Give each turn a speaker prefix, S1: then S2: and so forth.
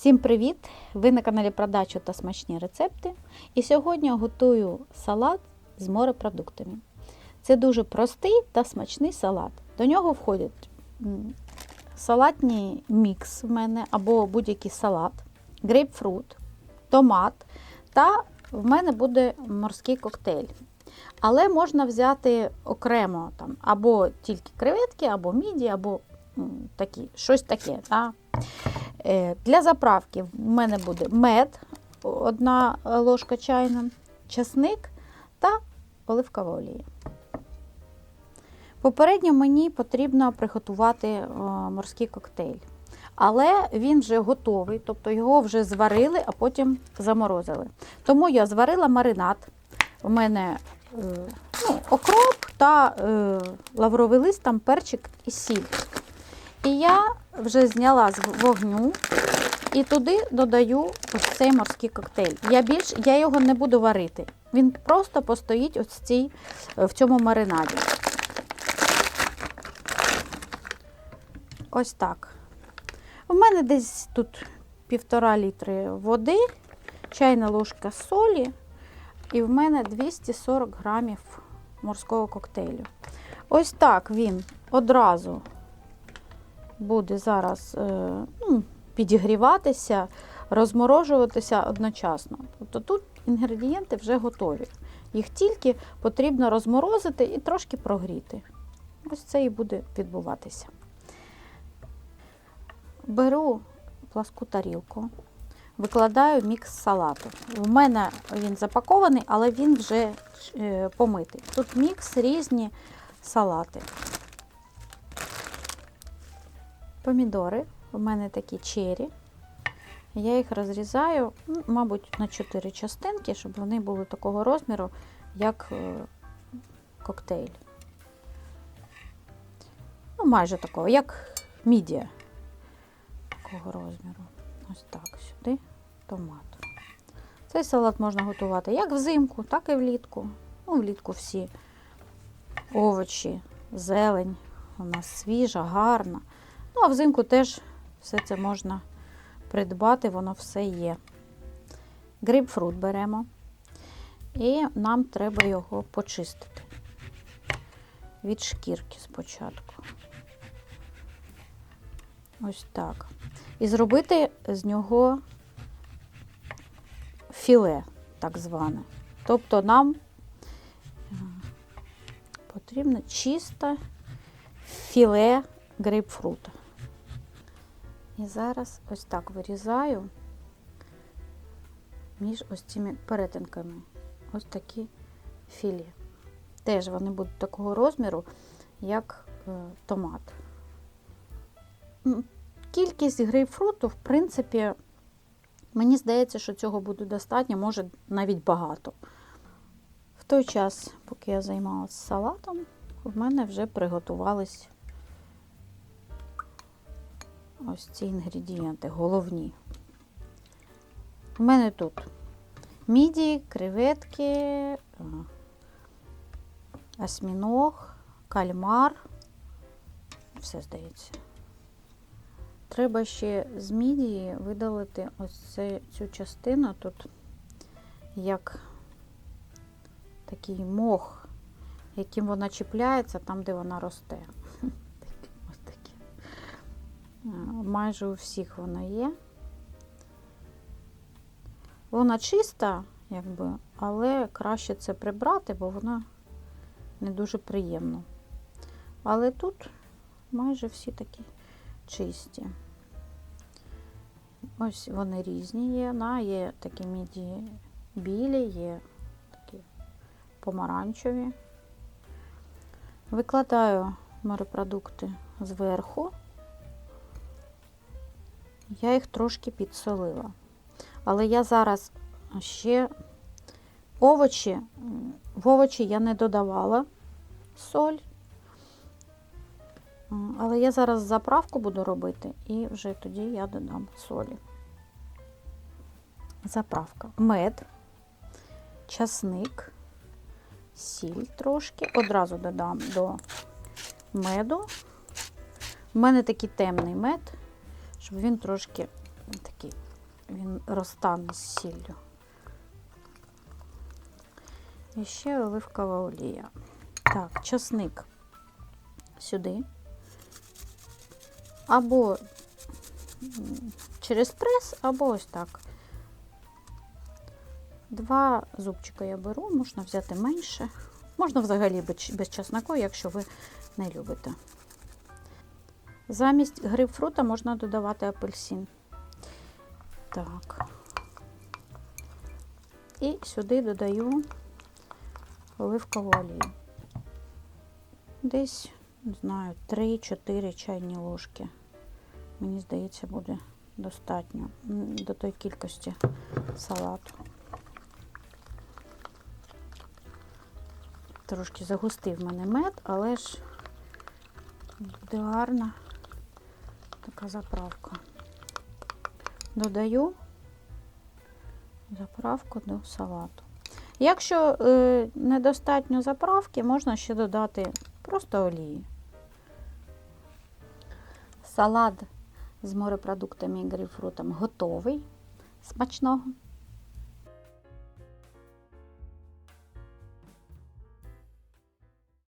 S1: Всім привіт! Ви на каналі Продачу та смачні рецепти. І сьогодні готую салат з морепродуктами. Це дуже простий та смачний салат. До нього входять салатний мікс в мене або будь-який салат, грейпфрут, томат та в мене буде морський коктейль. Але можна взяти окремо там, або тільки креветки, або міді, або такі, щось таке. Та? Е, Для заправки в мене буде мед, одна ложка чайна, часник та оливкова олія. Попередньо мені потрібно приготувати е, морський коктейль. Але він вже готовий, тобто його вже зварили, а потім заморозили. Тому я зварила маринад. У мене е, ну, окроп та лавровий лист, там перчик і сіль. І я вже зняла з вогню і туди додаю ось цей морський коктейль. Я більш я його не буду варити. Він просто постоїть ось цій, в цьому маринаді. Ось так. У мене десь тут півтора літри води, чайна ложка солі, і в мене 240 грамів морського коктейлю. Ось так він одразу буде зараз е, ну, підігріватися, розморожуватися одночасно. Тобто тут інгредієнти вже готові. Їх тільки потрібно розморозити і трошки прогріти. Ось це і буде відбуватися. Беру пласку тарілку, викладаю мікс салату. У мене він запакований, але він вже е, помитий. Тут мікс різні салати. Помідори, у мене такі чері. Я їх розрізаю, ну, мабуть, на 4 частинки, щоб вони були такого розміру, як е, коктейль. Ну, майже такого, як мідія такого розміру. Ось так, сюди томат. Цей салат можна готувати як взимку, так і влітку. Ну, влітку всі овочі, зелень у нас свіжа, гарна. Ну, а взимку теж все це можна придбати, воно все є. Грейпфрут беремо. І нам треба його почистити від шкірки спочатку. Ось так. І зробити з нього філе, так зване. Тобто нам е, потрібно чисте філе грейпфрута. І зараз ось так вирізаю між ось цими перетинками. Ось такі філе. Теж вони будуть такого розміру, як е, томат. Кількість грейпфруту, в принципі, мені здається, що цього буде достатньо, може навіть багато. В той час, поки я займалася салатом, в мене вже приготувались ось ці інгредієнти, головні. У мене тут міді, креветки, е, осьміног, кальмар. Все здається. Треба ще з мідії видалити ось це, цю частину тут, як такий мох, яким вона чіпляється там, де вона росте. Майже у всіх вона є. Вона чиста, якби, але краще це прибрати, бо вона не дуже приємно. Але тут майже всі такі чисті. Ось вони різні є. На, є такі міді білі, є такі помаранчеві. Викладаю морепродукти зверху. Я їх трошки підсолила. Але я зараз ще овочі, в овочі я не додавала соль. Але я зараз заправку буду робити і вже тоді я додам солі. Заправка. Мед, часник, сіль трошки. Одразу додам до меду. У мене такий темний мед, щоб він трошки такий він розтане з сіллю. І ще оливкова олія. Так, часник сюди. Або через прес, або ось так. Два зубчика я беру, можна взяти менше. Можна взагалі без, часнику, якщо ви не любите. Замість грейпфрута можна додавати апельсин. Так. І сюди додаю оливкову олію. Десь, не знаю, 3-4 чайні ложки. Мені здається, буде достатньо до той кількості салату. Трошки загустив мене мед, але ж буде гарна така заправка. Додаю заправку до салату. Якщо е, недостатньо заправки, можна ще додати просто олії. Салат з морепродуктами і грейпфрутом готовий. Смачного!